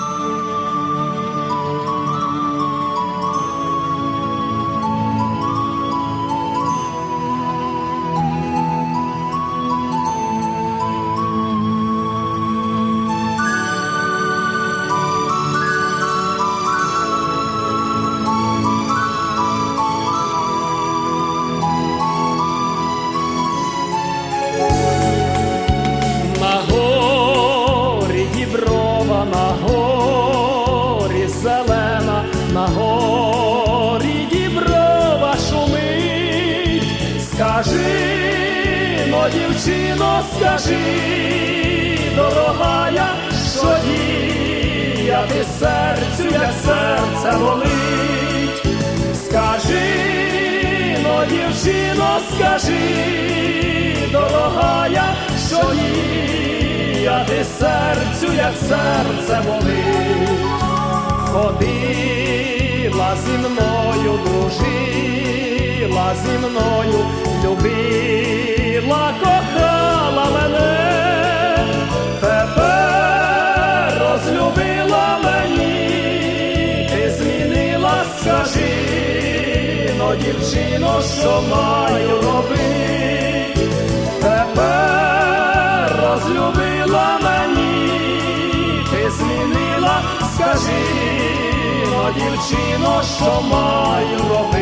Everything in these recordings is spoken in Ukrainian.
На на горі діброва шумить. Скажи, но дівчино, скажи, дорогая, що діяти серцю, як серце болить. Скажи, но дівчино, скажи, дорогая, що діяти серцю, як серце болить. Зі мною, дружила зі мною, любила, кохала мене, тепер розлюбила мені, ти змінила, скажи, но дівчино, що маю робити, тепер розлюбила мені, ти змінила, скажи, дівчино, що маю робити.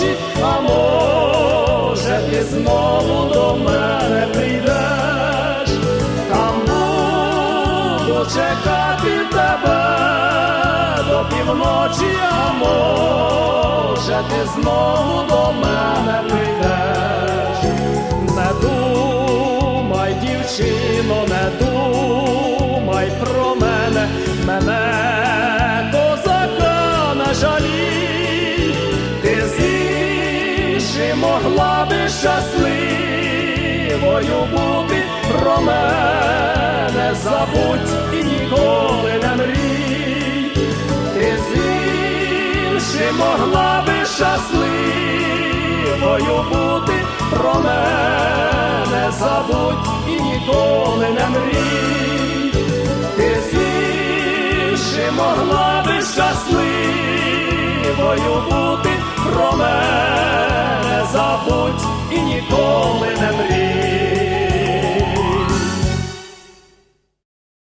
Півночі, а може ти знову до мене прийдеш, там буду чекати тебе до півночі, а може ти знову до мене прийдеш. Не думай, дівчино, не думай про мене, мене козака не жалій, щасливою бути. Про мене забудь і ніколи не мрій, ти з іншим могла би щасливою бути. Про мене забудь і ніколи не мрій, ти з іншим могла би щасливою бути. Про мене забудь і ніколи не мрій.